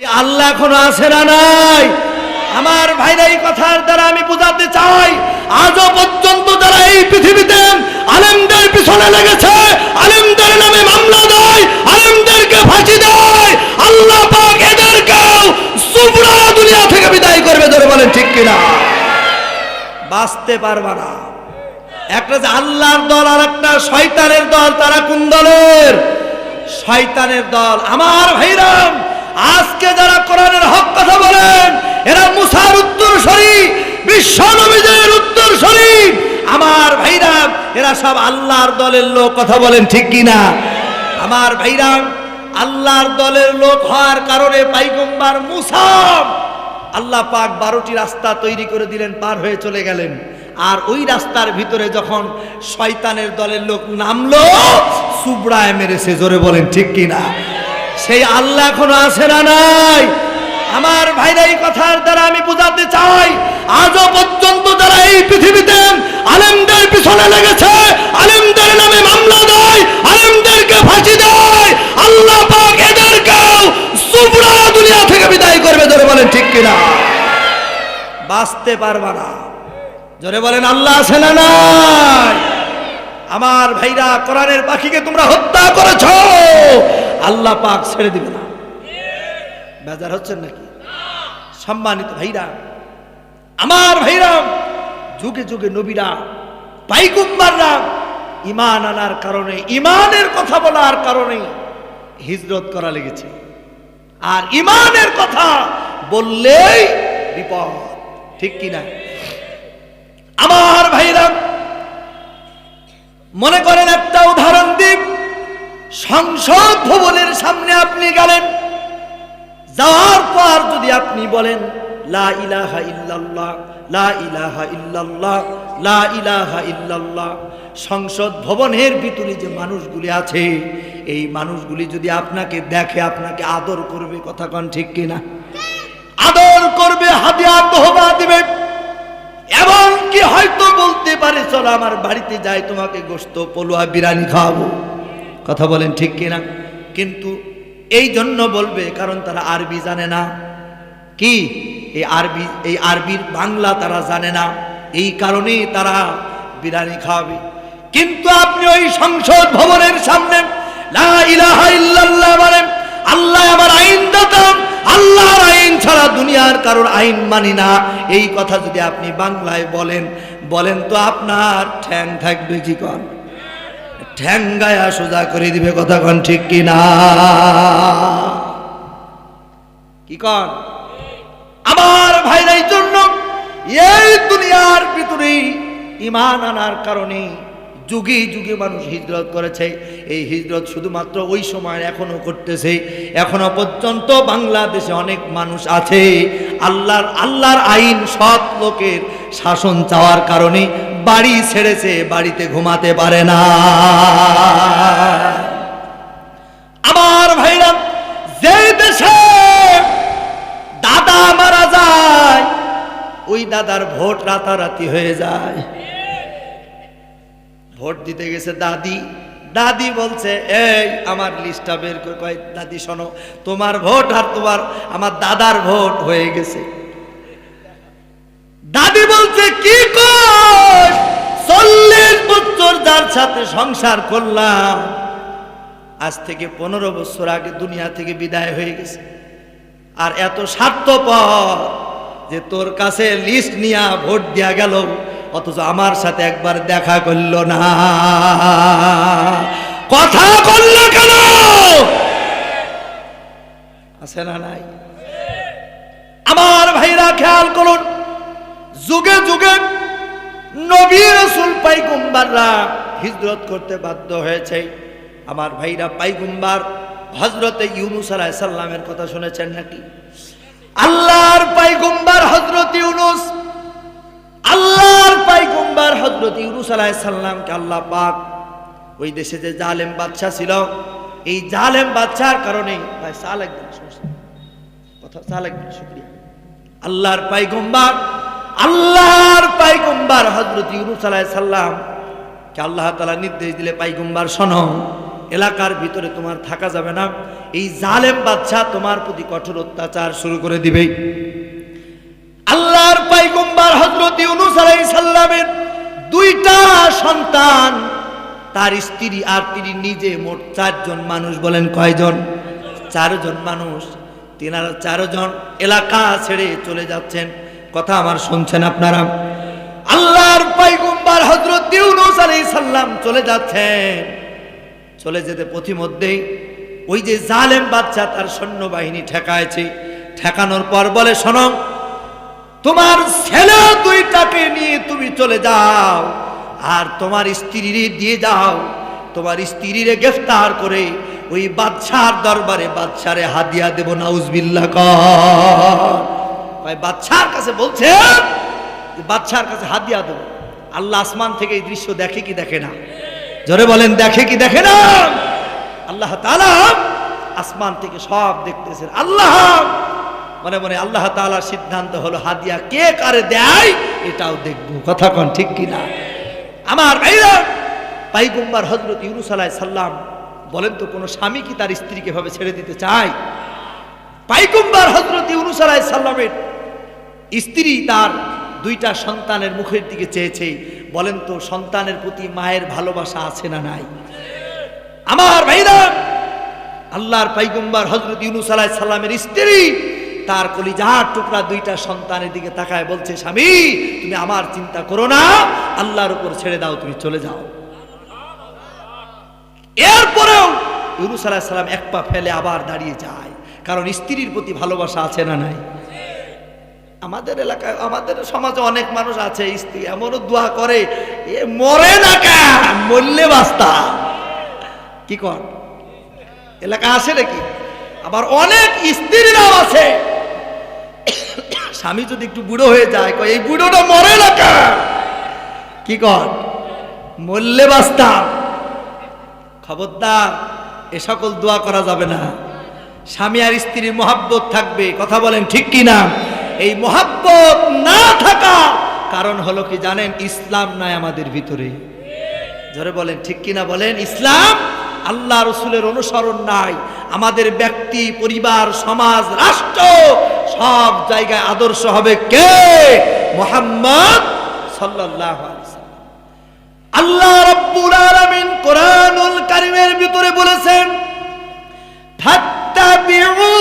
আল্লাহ এখনও আসে না নাই? আমার ভাইরা এই কথার দ্বারা আমি বোঝাতে চাই, আজও পর্যন্ত যারা এই পৃথিবীতে আলেমদের পিছনে লেগেছে, আলেমদের নামে মামলা দেয়, আলেমদেরকে ফাঁসি দেয়, আল্লাহ পাক এদেরকেও সুবরা দুনিয়া থেকে বিদায় করবে ধরে বলেন ঠিক কিনা? বাঁচতে পারবা না। একটা যে আল্লাহর দল আর একটা শয়তানের দল, তারা কোন দলের? শয়তানের দল। আমার ভাইরাম আজকে যারা কোরআনের হক কথা বলেন, এরা মুসার উত্তর শরীফ, বিশ্ব উত্তর শরীফ। আমার ভাইরাম এরা সব আল্লাহর দলের লোক কথা বলেন ঠিক কি না আমার ভাইরাম আল্লাহর দলের লোক হওয়ার কারণে পাইগম্বার মুসাম আল্লাহ পাক বারোটি রাস্তা তৈরি করে দিলেন, পার হয়ে চলে গেলেন। আর ওই রাস্তার ভিতরে যখন শয়তানের দলের লোক নামলো, সুবড়ায় মেরেছে, জোরে বলেন ঠিক কি না সেই আল্লাহ এখনও আছে না নাই? আমার ভাইরা এই কথার দ্বারা আমি বোঝাতে চাই, আজও পর্যন্ত যারা এই পৃথিবীতে আলেমদের পিছনে লেগেছে, আলেমদের নামে মামলা দেয়, আলেমদেরকে ফাঁসি দেয়, আল্লাহ পাক এদেরকেও সুবড়া দুনিয়া থেকে বিদায় করবে ধরে বলেন ঠিক কিনা? বাঁচতে পারবা না। জোরে বলেন, আল্লাহ আছে না নাই? আমার ভাইরা কোরআনের পাখিকে তোমরা হত্যা করেছ। আল্লাহ পাক ছেড়ে দিবে না। বেজার হচ্ছেন নাকি? সম্মানিত ভাইরা, আমার ভাইরা, যুগে যুগে নবীরা পাইকুম্বাররা ইমান আনার কারণে ইমানের কথা বলার কারণে হিজরত করা লেগেছে। আর ইমানের কথা বললেই বিপদ, ঠিক কিনা? আমার ভাইরা মনে করেন একটা উদাহরণ দিন সংসদ ভবনের সামনে আপনি গেলেন, যাওয়ার পর যদি আপনি বলেন, লা ইলাহা ইল্লাল্লাহ, লা ইলাহা ইল্লাল্লাহ, লা ইলাহা ইল্লাল্লাহ। সংসদ ভবনের ভিতরে যে মানুষগুলি আছে, এই মানুষগুলি যদি আপনাকে দেখে, আপনাকে আদর করবে, কথা কন ঠিক কিনা? আদর করবে, হাতে তোহবা দিবে। এবং কি হয়তো বলতে পারে, চলো আমার বাড়িতে যাই, তোমাকে গোস্ত পলুয়া, বিরিয়ানি খাওয়াবো। কথা বলেন ঠিক কিনা? কিন্তু এই জন্য বলবে, কারণ তারা আরবি জানে না। কি? এই আরবি, এই আরবির বাংলা তারা জানে না। এই কারণেই তারা বিরিয়ানি খাওয়াবে কিন্তু আপনি ওই সংসদ ভবনের সামনে লা ইলাহা ইল্লাল্লাহ বলেন, আল্লাহ আমার আইন দাতাম আল্লাহর আইন ছাড়া দুনিয়ার কারোর আইন মানি না। এই কথা যদি আপনি বাংলায় বলেন বলেন তো আপনার ঠ্যাং থাকবে কি কন? ঠ্যাং গায়া সোজা করে দিবে কথা কন ঠিক কি না? কি কন? আমার ভাইরাই জন্য এই দুনিয়ার ভিতরে ইমান আনার কারণে যুগে যুগে মানুষ হিজরত করেছে। এই হিজরত শুধুমাত্র ওই সময় এখনও করতেছে। এখনও পর্যন্ত বাংলাদেশে অনেক মানুষ আছে। আল্লাহর আল্লাহর আইন সৎ লোকের শাসন চাওয়ার কারণে বাড়ি ছেড়েছে, বাড়িতে ঘুমাতে পারে না। আমার ভাইরা যে দেশে দাদা মারা যায়, ওই দাদার ভোট রাতারাতি হয়ে যায়। ভোট দিতে গেছে দাদি। দাদি বলছে, এই, আমার লিস্টটা বের করে। কয়, দাদি, শোনো, তোমার ভোট আর তোমার, আমার দাদার ভোট হয়ে গেছে। দাদি বলছে, কি চল্লিশ বছর যার সাথে সংসার করলাম, আজ থেকে পনেরো বছর আগে দুনিয়া থেকে বিদায় হয়ে গেছে। আর এত স্বার্থপর যে তোর কাছে লিস্ট নিয়ে ভোট দেয়া গেল। অথচ আমার সাথে একবার দেখা করল না। কথা করল কেন? আছে না নাই? আমার ভাইরা খেয়াল করুন, যুগে যুগে নবী রসুল পাইগুম্বাররা হিজরত করতে বাধ্য হয়েছে। আমার ভাইরা পাইগুম্বার হজরতে ইউনুস আলাহ সাল্লামের কথা শুনেছেন নাকি? আল্লাহর পাইগুম্বার হজরত ইউনুস পাইগুম্বার হজরত ইউনুস আলাহ সাল্লামকে আল্লাহ পাক ওই দেশে যে জালেম বাদশাহ ছিল, এই জালেম বাদশার কারণে, ভাই একদিন শুনছি। কথা সাল একদিন শুক্রিয়া। আল্লাহর পাইগম্বার আল্লাহর পাইগম্বার হজরত ইউনুস আলাহ সাল্লাম কে আল্লাহ তালা নির্দেশ দিলে পাইগম্বার শোনো, এলাকার ভিতরে তোমার থাকা যাবে না। এই জালেম বাদশাহ তোমার প্রতি কঠোর অত্যাচার শুরু করে দিবে। পাইগম্বার হজরত ইউনুস আলাইহিস সালামের দুইটা সন্তান, তার স্ত্রী আর তিনি নিজে মোট চারজন মানুষ বলেন কয়জন? চারজন মানুষ। তিনারা চারজন এলাকা ছেড়ে চলে যাচ্ছেন। কথা আমার শুনছেন আপনারা? আল্লাহর পাইগম্বার হজরত ইউনুস আলাইহিস সালাম চলে যাচ্ছেন। চলে যেতে পথিমধ্যেই ওই যে জালেম বাচ্চা তার সৈন্যবাহিনী ঠেকায়ছে ঠেকানোর পর বলে, শোনো তোমার ছেলে দুইটাকে নিয়ে তুমি চলে যাও। আর তোমার স্ত্রীরে দিয়ে যাও। তোমার স্ত্রীরে গ্রেফতার করে ওই বাদশার দরবারে, বাদশারে হাদিয়া দেব নাউজবিল্লা কয়, বাদশার কাছে বলছে বাদশার কাছে হাদিয়া দেব। আল্লাহ আসমান থেকে এই দৃশ্য দেখে কি দেখে না? জোরে বলেন, দেখে কি দেখে না? আল্লাহ তাআলা আসমান থেকে সব দেখতেছেন। আল্লাহ মনে মনে আল্লাহ তাআলার সিদ্ধান্ত হলো, হাদিয়া কে কারে দেয় এটাও দেখব। কথা কন ঠিক কিনা? আমার ভাইরা, পাইগম্বার হজরত ইউনুস আলাহ সাল্লাম বলেন তো, কোনো স্বামী কি তার স্ত্রীকে ভাবে ছেড়ে দিতে চায়? পাইগম্বার হজরত ইউনুস আলাহ সাল্লামের স্ত্রী তার দুইটা সন্তানের মুখের দিকে চেয়েছে, বলেন তো, সন্তানের প্রতি মায়ের ভালোবাসা আছে না নাই? আমার ভাইরা, আল্লাহর পাইগম্বার হজরত ইউনুস আলাহ সাল্লামের স্ত্রী তার কলিজার টুকরা দুইটা সন্তানের দিকে তাকায় বলছে, স্বামী, তুমি আমার চিন্তা করো না, আল্লাহর উপর ছেড়ে দাও, তুমি চলে যাও। এরপরেও ইউনুস আলাহ সাল্লাম এক পা ফেলে আবার দাঁড়িয়ে যায়, কারণ স্ত্রীর প্রতি ভালোবাসা আছে না নাই? আমাদের এলাকায়, আমাদের সমাজে অনেক মানুষ আছে, স্ত্রী এমনও দোয়া করে, এ মরে না কেন? মরলে বাস্তা কি কর? এলাকা আছে নাকি? আবার অনেক স্ত্রীরাও আছে। স্বামী যদি একটু বুড়ো হয়ে যায় এই বুড়োটা মরে না কি কর? মরলে বাস্তাম খবরদার, এ সকল দোয়া করা যাবে না। স্বামী আর স্ত্রীর মহাব্বত থাকবে, কথা বলেন ঠিক কি না এই মহাব্বত না থাকা কারণ হলো কি জানেন, ইসলাম নাই আমাদের ভিতরে। জোরে বলেন ঠিক কিনা বলেন, ইসলাম আল্লাহ রসুলের অনুসরণ নাই। আমাদের ব্যক্তি, পরিবার, সমাজ, রাষ্ট্র সব জায়গায় আদর্শ হবে কে মোহাম্মদ সাল্লাম। আল্লাহ রাব্বুল আলামিন কোরআনুল কারীমের ভিতরে বলেছেন, ফাত্তাবিউনি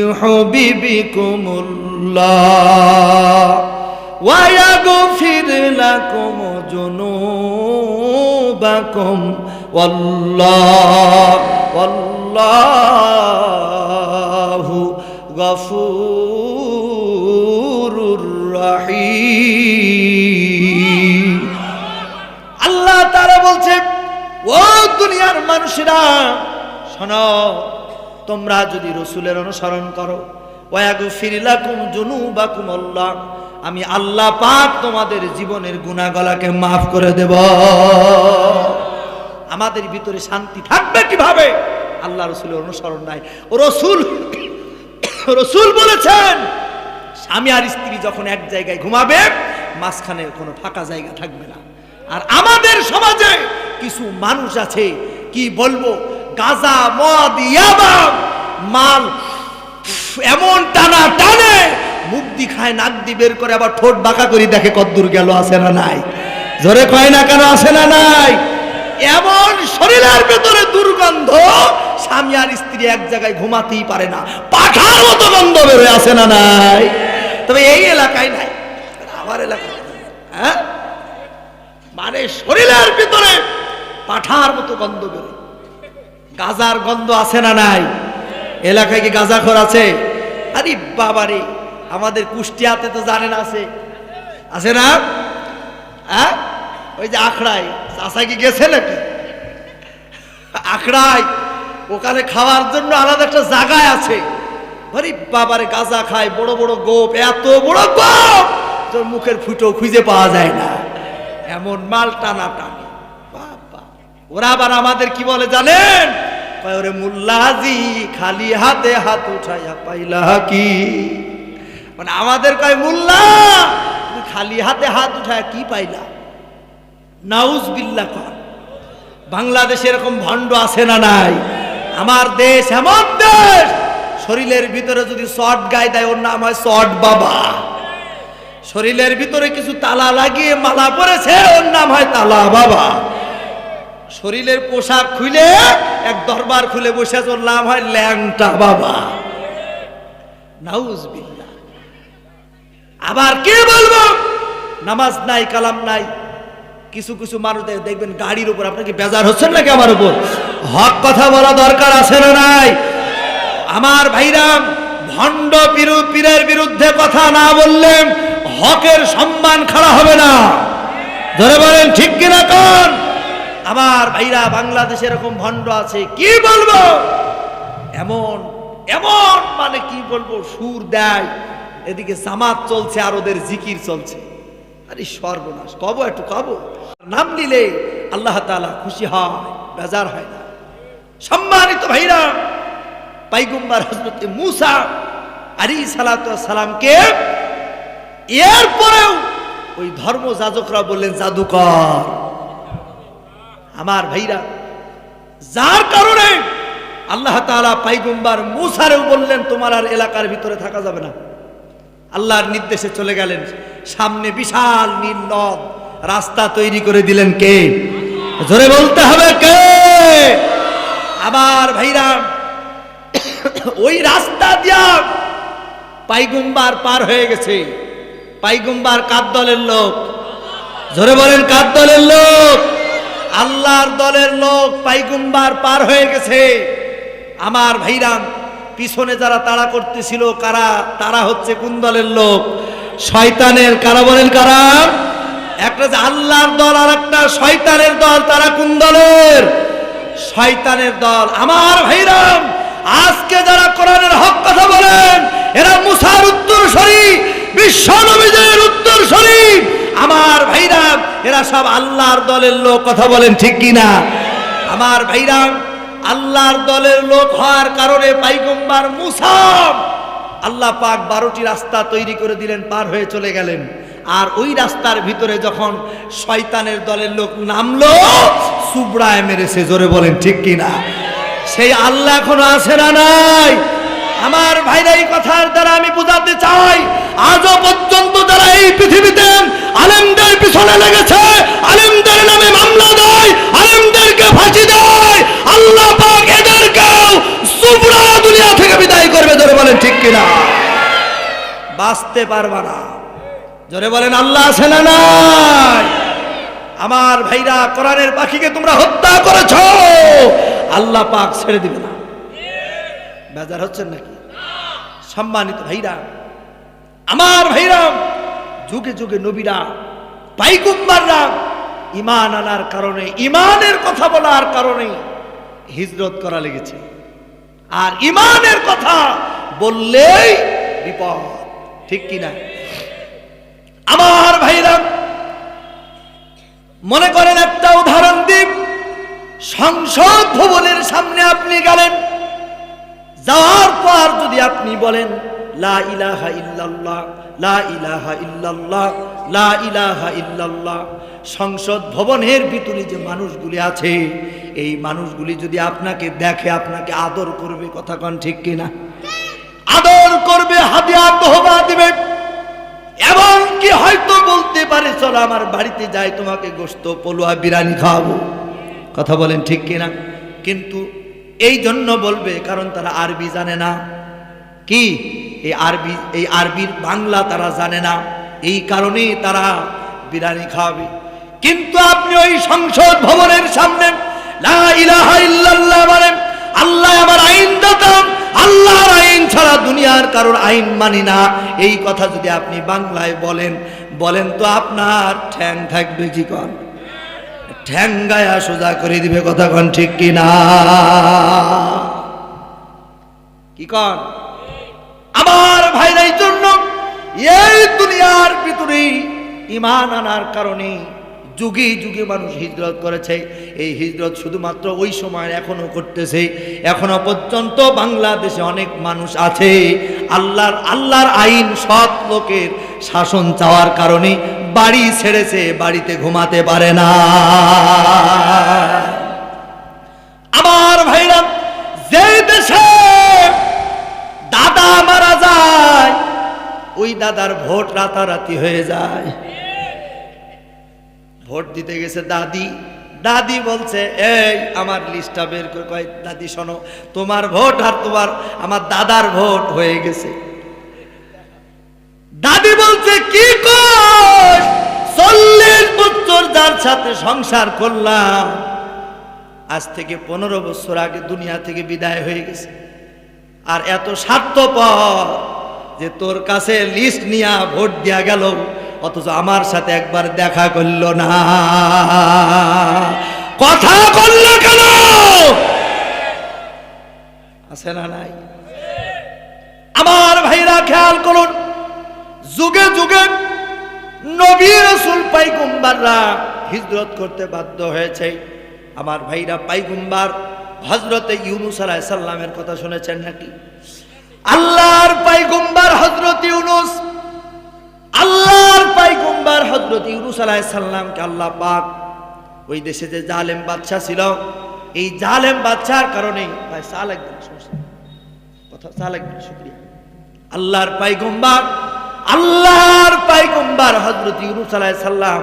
ইউহিব্বুকুমুল্লাহ ওয়া ইয়াগফির লাকুম যুনুবাকুম ওয়াল্লাহ ওয়াল্লাহু আল্লাহ তারা বলছে, ও দুনিয়ার মানুষেরা, শোনো, তোমরা যদি রসুলের অনুসরণ করো ওয়াগু ফিরিলাকুম জুনুবাকুম আল্লাহ। আমি আল্লাহ পাক তোমাদের জীবনের গুণাগলাকে মাফ করে দেব। আমাদের ভিতরে শান্তি থাকবে কীভাবে? আল্লাহ রসুলের অনুসরণ নাই। রসুল রসুল বলেছেন, স্বামী আর স্ত্রী যখন এক জায়গায় ঘুমাবে, মাঝখানে কোনো ফাঁকা জায়গা থাকবে না। আর আমাদের সমাজে কিছু মানুষ আছে, কি বলব, গাজা, মদ, ইয়াবা, মাল, এমন টানা টানে মুখ দি খায় নাক দি বের করে আবার ঠোঁট বাঁকা করে দেখে কদ্দূর গেল, আছে না নাই? জোরে কয় না কেন, আছে না নাই? এমন শরীরের ভেতরে দুর্গন্ধ, স্বামী আর স্ত্রী এক জায়গায় ঘুমাতেই পারে না। পাখার মতো গন্ধ বেরোয় আছে না নাই? তবে এই এলাকায় নাই আমার এলাকায় হ্যাঁ? মানে শরীরের ভিতরে পাঠার মতো গন্ধ বেরোয় গাজার গন্ধ আছে না নাই? এলাকায় কি গাজাখর আছে? আরে বাবারে আমাদের কুষ্টিয়াতে তো জানেন আছে। আছে না? হ্যাঁ? ওই যে আখড়াই চাষা কি গেছে নাকি? আখড়াই ওখানে খাওয়ার জন্য আলাদা একটা জায়গায় আছে। বাবারে, গাজা খায়, বড় বড় গোপ, এত বড় গোপ! তোর মুখের ফুটো খুঁজে পাওয়া যায় না। এমন মাল টানা টানি। ওরা আবার আমাদের কি বলে জানেন? ওরে মুল্লাজি খালি হাতে হাত উঠাইয়া পাইলা কি? মানে আমাদের কয়, মুল্লা খালি হাতে হাত উঠায় কি পাইলা? নাউজ বিল্লা কর। বাংলাদেশে এরকম ভণ্ড আছে না নাই? আমার দেশ এমন দেশ, শরীরের ভিতরে যদি শর্ট গায়ে দেয়, ওর নাম হয় শর্ট বাবা। শরীরের ভিতরে কিছু তালা লাগিয়ে মালা পরেছে, ওর নাম হয় তালা বাবা। শরীরের পোশাক খুলে, এক দরবার খুলে বসে ওর নাম হয় ল্যাংটা বাবা। নাউজ বিল্লাহ আবার কে বলব? নামাজ নাই, কালাম নাই। কিছু কিছু মানুষদের দেখবেন গাড়ির উপর আপনাকে বেজার হচ্ছেন নাকি আমার উপর? হক কথা বলা দরকার আছে না নাই? আমার ভাইরাম ভণ্ড পীর, পীরের বিরুদ্ধে কথা না বললেন হকের সম্মান খাড়া হবে না। ধরে বলেন, ঠিক কিনা কোন? আমার ভাইরা, বাংলাদেশে এরকম ভণ্ড আছে, কি বলব? এমন এমন মানে কি বলব? সুর দেয়। এদিকে জামাত চলছে আর ওদের জিকির চলছে। আরে সর্বনাশ, কব একটু কব। নাম নিলে আল্লাহ তাআলা খুশি হয়, বেজার হয় না। সম্মানিত ভাইরা, পাইগুম্বার হজরত মুসা আলী সালাত সালামকে এরপরেও ওই ধর্ম যাজকরা বললেন, জাদুকর। আমার ভাইরা, যার কারণে আল্লাহ তাআলা পাইগুম্বার মুসারেও বললেন, তোমার আর এলাকার ভিতরে থাকা যাবে না। আল্লাহর নির্দেশে চলে গেলেন। সামনে বিশাল নীল নদ। রাস্তা তৈরি করে দিলেন কে? জোরে বলতে হবে কে? আবার ভাইরা, ওই রাস্তা দিয়া পাইগুম্বার পার হয়ে গেছে। পাইগুম্বার কার দলের লোক? জোরে বলেন কার দলের লোক? আল্লাহর দলের লোক পাইগুম্বার পার হয়ে গেছে। আমার ভাইরাম পিছনে যারা তাড়া করতেছিল, কারা? তারা হচ্ছে কোন দলের লোক? শয়তানের কারা বলেন কারা? একটা যে আল্লাহর দল আর একটা শয়তানের দল, তারা কোন দলের? শয়তানের দল। আমার ভাইরাম, আজকে যারা কোরআনের হক কথা বলেন, এরা মুসার উত্তর শরীফ, বিশ্ব নবীদের উত্তর শরীফ। আমার ভাইরাম, এরা সব আল্লাহর দলের লোক, কথা বলেন ঠিক কিনা? আমার ভাইরাম আল্লাহর দলের লোক হওয়ার কারণে পাইগম্বার মুসাম আল্লাহ পাক বারোটি রাস্তা তৈরি করে দিলেন, পার হয়ে চলে গেলেন। আর ওই রাস্তার ভিতরে যখন শয়তানের দলের লোক নামলো সুবড়ায় মেরেছে, জোরে বলেন, ঠিক কিনা? সেই আল্লাহ এখনও আছে না নাই? আমার ভাইরা, এই কথার দ্বারা আমি বোঝাতে চাই, আজও পর্যন্ত যারা এই পৃথিবীতে আলেমদের পিছনে লেগেছে আলেমদের নামে মামলা দেয় আলেমদেরকে ফাঁসি দেয় আল্লাহ পাক এদেরকেও সুবরা দুনিয়া থেকে বিদায় করবে ধরে বলেন ঠিক কিনা বাঁচতে পারবা না। জোরে বলেন, আল্লাহ আছে না নাই? আমার ভাইরা কোরআনের পাখিকে তোমরা হত্যা করেছ। আল্লাহ পাক ছেড়ে দিবে না। বেজার হচ্ছেন নাকি? সম্মানিত ভাইরা, আমার ভাইরা, যুগে যুগে নবীরা পাইকুম্বাররা ইমান আনার কারণে ইমানের কথা বলার কারণে হিজরত করা লেগেছে। আর ইমানের কথা বললেই বিপদ। ঠিক কিনা? আমার ভাইরা, মনে করেন একটা উদাহরণ দিন। সংসদ ভবনের সামনে আপনি গেলেন, যাওয়ার পর যদি আপনি বলেন, লা ইলাহা ইল্লাল্লাহ, লা ইলাহা ইল্লাল্লাহ, লা ইলাহা ইল্লাল্লাহ। সংসদ ভবনের ভিতরে যে মানুষগুলি আছে, এই মানুষগুলি যদি আপনাকে দেখে, আপনাকে আদর করবে, কথা কন ঠিক কিনা? আদর করবে, হাদিয়া তোহবা দিবে। এবং কি হয়তো বলতে পারে, চলো আমার বাড়িতে যাই, তোমাকে গোস্ত পলুয়া বিরিয়ানি খাওয়াবো। কথা বলেন ঠিক কিনা? কিন্তু এই জন্য বলবে, কারণ তারা আরবি জানে না। কি? এই আরবি, এই আরবির বাংলা তারা জানে না। এই কারণেই তারা বিরিয়ানি খাওয়াবে কিন্তু আপনি ওই সংসদ ভবনের সামনে আল্লাহ আমার আইন দাতাম আল্লাহর আইন ছাড়া দুনিয়ার কারোর আইন মানি না। এই কথা যদি আপনি বাংলায় বলেন বলেন তো আপনার ঠ্যাং থাকবে কি কন? গায়া সোজা করে দিবে কথা কন ঠিক কি না? কি কন? আমার ভাইরাই জন্য এই দুনিয়ার ভিতরে ইমান আনার কারণে যুগে যুগে মানুষ হিজরত করেছে। এই হিজরত শুধুমাত্র ওই সময় এখনও করতেছে। এখনও পর্যন্ত বাংলাদেশে অনেক মানুষ আছে। আল্লাহর আল্লাহর আইন সৎ লোকের শাসন চাওয়ার কারণে বাড়ি ছেড়েছে, বাড়িতে ঘুমাতে পারে না। আমার ভাইরা, যে দেশে দাদা মারা যায়, ওই দাদার ভোট রাতারাতি হয়ে যায়। ভোট দিতে গেছে দাদি। দাদি বলছে, এই, আমার লিস্টটা বের করে কয়, দাদি, শোনো, তোমার ভোট আর তোমার, আমার দাদার ভোট হয়ে গেছে। দাদি বলছে, কি চল্লিশ বছর যার সাথে সংসার করলাম, আজ থেকে পনেরো বছর আগে দুনিয়া থেকে বিদায় হয়ে গেছে। আর এত স্বার্থপর যে তোর কাছে লিস্ট নিয়ে ভোট দেয়া গেল অথচ আমার সাথে একবার দেখা করল না। কথা করল কেন? আছে না নাই? আমার ভাইরা খেয়াল করুন, যুগে যুগে নবী রসুল পাইগুম্বাররা হিজরত করতে বাধ্য হয়েছে। আমার ভাইরা পাইগুম্বার হজরতে ইউনুস আলাহ সাল্লামের কথা শুনেছেন নাকি? আল্লাহর পাইগুম্বার হজরত ইউনুস আল্লাহর পাইগুম্বার হজরত ইউনুস আলাহ সাল্লামকে আল্লাহ পাক ওই দেশে যে জালেম বাদশা ছিল, এই জালেম বাদশার কারণে ভাই চা লাগবে। কথা চা লাগবে শুক্রিয়া। আল্লাহর পাইগম্বার আল্লাহর পাইগম্বার হজরত ইউনুস আলাহ সাল্লাম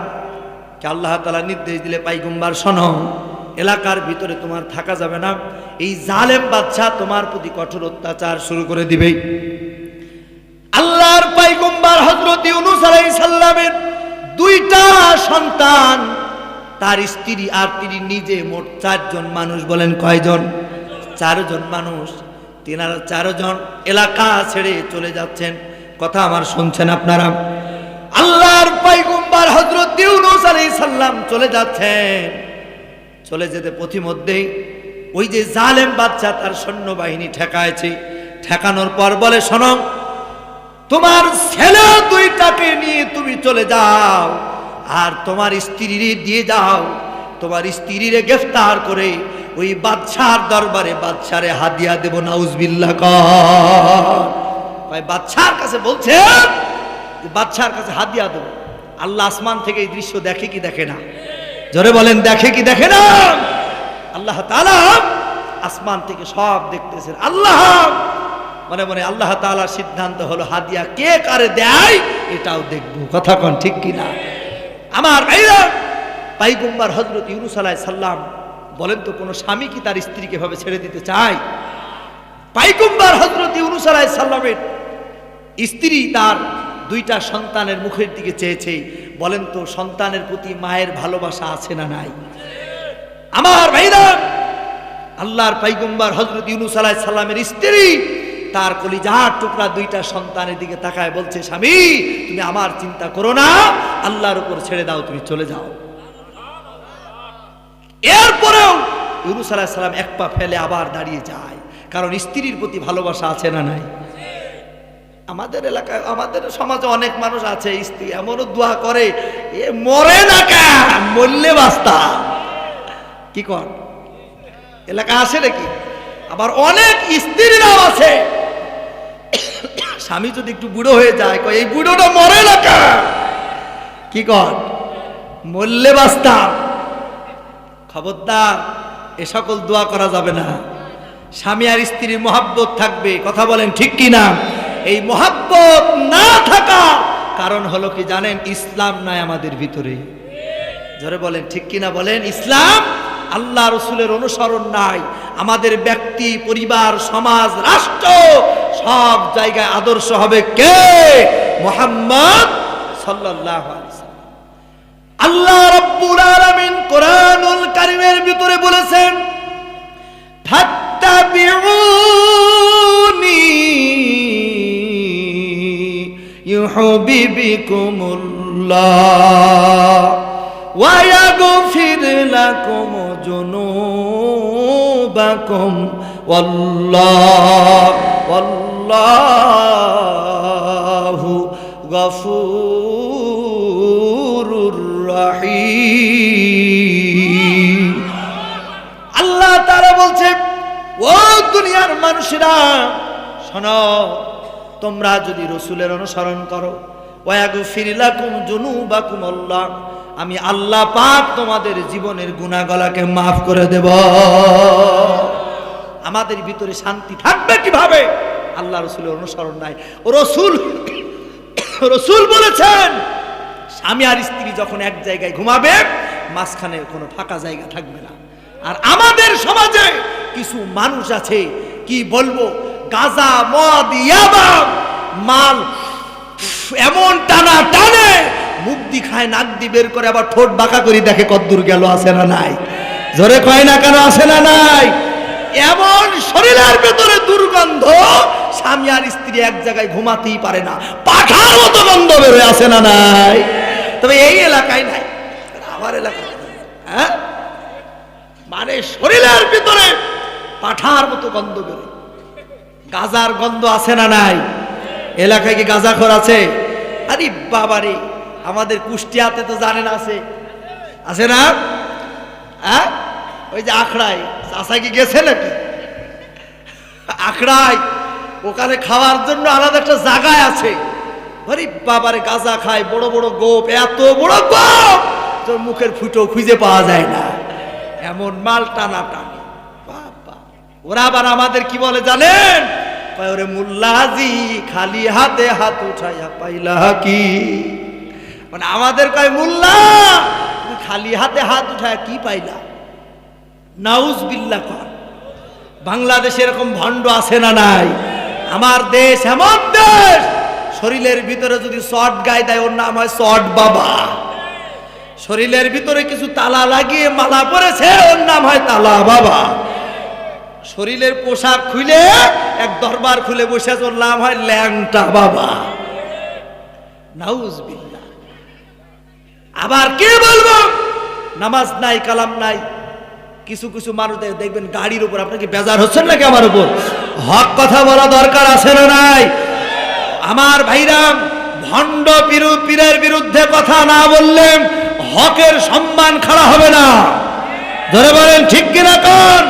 কে আল্লাহ তালা নির্দেশ দিলে, পাইগম্বার, শোনো, এলাকার ভিতরে তোমার থাকা যাবে না। এই জালেম বাচ্চা তোমার প্রতি কঠোর অত্যাচার শুরু করে দিবে আল্লাহর পাইগম্বার হজরত ইউনুস আলাই সাল্লামের দুইটা সন্তান, তার স্ত্রী আর তিনি নিজে মোট চারজন মানুষ বলেন কয়জন? চারজন মানুষ। তিনারা চারজন এলাকা ছেড়ে চলে যাচ্ছেন। কথা আমার শুনছেন আপনারা? আল্লাহর পাইগম্বার হজরত ইউনুস আলাইহিস সাল্লাম চলে যাচ্ছেন। চলে যেতে পথিমধ্যেই ওই যে জালেম বাচ্চা তার সৈন্যবাহিনী ঠেকায়ছে ঠেকানোর পর বলে, শোনো তোমার ছেলে দুইটাকে নিয়ে তুমি চলে যাও, আর তোমার স্ত্রীরে দিয়ে যাও। তোমার স্ত্রীরে গ্রেফতার করে ওই বাদশার দরবারে, বাদশারে হাদিয়া দেব নাউজবিল্লা কয় বাদশার কাছে বলছে বাদশার কাছে হাদিয়া দেব। আল্লাহ আসমান থেকে এই দৃশ্য দেখে কি দেখে না? জোরে বলেন, দেখে কি দেখে না? আল্লাহ তাআলা আসমান থেকে সব দেখতেছেন। আল্লাহ মনে মনে আল্লাহ তাআলার সিদ্ধান্ত হলো, হাদিয়া কে কারে দেয়, এটাও দেখব। কথা কন ঠিক কি না আমার ভাইরা, পাইগম্বার হজরত ইউনুস আলাইহিস সাল্লাম বলেন তো, কোনো স্বামী কি তার স্ত্রীকে ভাবে ছেড়ে দিতে চায়? পাইগম্বার হজরত ইউনুস আলাইহিস সাল্লামের স্ত্রী তার দুইটা সন্তানের মুখের দিকে চেয়েছে, বলেন তো, সন্তানের প্রতি মায়ের ভালোবাসা আছে না নাই? আমার ভাইরা, আল্লাহর পাইগম্বার হজরত ইউনুস আলাইহিস সাল্লামের স্ত্রী তার কলিজার টুকরা দুইটা সন্তানের দিকে তাকায় বলছে, স্বামী, তুমি আমার চিন্তা করো না, আল্লাহর উপর ছেড়ে দাও, তুমি চলে যাও। এরপরেও ইউনুস আলাইহিস সালাম এক পা ফেলে আবার দাঁড়িয়ে যায়, কারণ স্ত্রীর প্রতি ভালোবাসা আছে না নাই? আমাদের এলাকায়, আমাদের সমাজে অনেক মানুষ আছে, স্ত্রী এমনও দোয়া করে, এ মরে না কা মরলে বাস্তা কি কর এলাকা আসে নাকি? আবার অনেক স্ত্রীরাও আছে। স্বামী যদি একটু বুড়ো হয়ে যায়, কয়, এই বুড়োটা মরে না কা কর মরলে বাস্তাম খবরদার, এ সকল দোয়া করা যাবে না। স্বামী আর স্ত্রীর মহাব্বত থাকবে। কথা বলেন ঠিক কি না? এই মহাব্বত না থাকা কারণ হলো কি জানেন, ইসলাম নাই আমাদের ভিতরে। জোরে বলেন, ঠিক কিনা বলেন? ইসলাম আল্লাহ রসুলের অনুসরণ নাই। আমাদের ব্যক্তি, পরিবার, সমাজ, রাষ্ট্র সব জায়গায় আদর্শ হবে কে? মোহাম্মদ সাল্লাম। আল্লাহ রাব্বুল আলামিন কোরআনুল কারীমের ভিতরে বলেছেন, ফাত্তাবিউনি ইউহিব্বুকুমুল্লাহ। ইয়াগফির লাকুম যুনুবাকুম, ওয়াল্লাহ, ওয়াল্লাহু গফুরুর রাহিম। আল্লাহ তারা বলছে, ও দুনিয়ার মানুষেরা, শোনো, তোমরা যদি রসুলের অনুসরণ করো ওয়াগু ওয়াগফির লাকুম জুনুবাকুম আল্লাহ আমি আল্লাহ পাক তোমাদের জীবনের গুনাহগুলোকে মাফ করে দেব। আমাদের ভিতরে শান্তি থাকবে কীভাবে? আল্লাহ রসুলের অনুসরণ নাই। রসুল রসুল বলেছেন, স্বামী আর স্ত্রী যখন এক জায়গায় ঘুমাবে, মাঝখানে কোনো ফাঁকা জায়গা থাকবে না। আর আমাদের সমাজে কিছু মানুষ আছে, কি বলব, গাজা, মদ, ইয়াবা, মাল, এমন টানা খায় নাক দি বের করে আবার ঠোঁট বাঁকা করে দেখে কদ্দূর গেল, আছে না নাই? জোরে কয় না কেন, আছে না নাই? এমন শরীরের ভেতরে দুর্গন্ধ, স্বামী আর স্ত্রী এক জায়গায় ঘুমাতেই পারে না। পাঠার মতো গন্ধ বেরোয়, আছে না নাই? তবে এই এলাকায় নাই, আমার এলাকায় হ্যাঁ? মানে শরীরের ভিতরে পাঠার মতো গন্ধ বেরোয়। গাজার গন্ধ আছে না নাই? এলাকায় কি গাজাখর আছে? আরে বাবারে আমাদের কুষ্টিয়াতে তো জানেন আছে। আছে না? হ্যাঁ? ওই যে আখড়াই চাষা কি গেছে নাকি? আখড়াই ওখানে খাওয়ার জন্য আলাদা একটা জায়গায় আছে। আরে বাবারে, গাজা খায়, বড় বড় গোপ, এত বড় গোপ! তোর মুখের ফুটো খুঁজে পাওয়া যায় না। এমন মাল টানা টানি। ওরা আবার আমাদের কি বলে জানেন? ওরে মুল্লাজি খালি হাতে হাত উঠাইয়া পাইলা কি? মানে আমাদের কয়, মুল্লা, তুমি খালি হাতে হাত উঠায় কি পাইলা? নাউজ বিল্লা কর বাংলাদেশে এরকম ভণ্ড আছে না নাই? আমার দেশ এমন দেশ, শরীরের ভিতরে যদি শর্ট গায়ে দেয়, ওর নাম হয় শর্ট বাবা। শরীরের ভিতরে কিছু তালা লাগিয়ে মালা পরেছে, ওর নাম হয় তালা বাবা। শরীরের পোশাক খুলে, এক দরবার খুলে বসে ওর নাম হয় ল্যাংটা বাবা। নাউজ বিল্লা আবার কে বলব? নামাজ নাই, কালাম নাই। কিছু কিছু মানুষদের দেখবেন গাড়ির উপর আপনাকে বেজার হচ্ছেন নাকি আমার উপর? হক কথা বলা দরকার আছে না নাই? আমার ভাইরাম, ভণ্ড পিরু, পীরের বিরুদ্ধে কথা না বললেন হকের সম্মান খাড়া হবে না। ধরে বলেন, ঠিক কিনা কোন?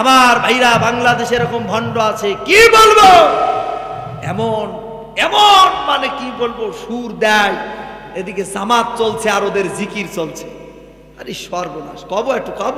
আমার ভাইরা বাংলাদেশে এরকম ভণ্ড আছে, কি বলব? এমন এমন মানে কি বলব? সুর দেয় এদিকে জামাত চলছে আর ওদের জিকির চলছে। আরে সর্বনাশ কব একটু কব।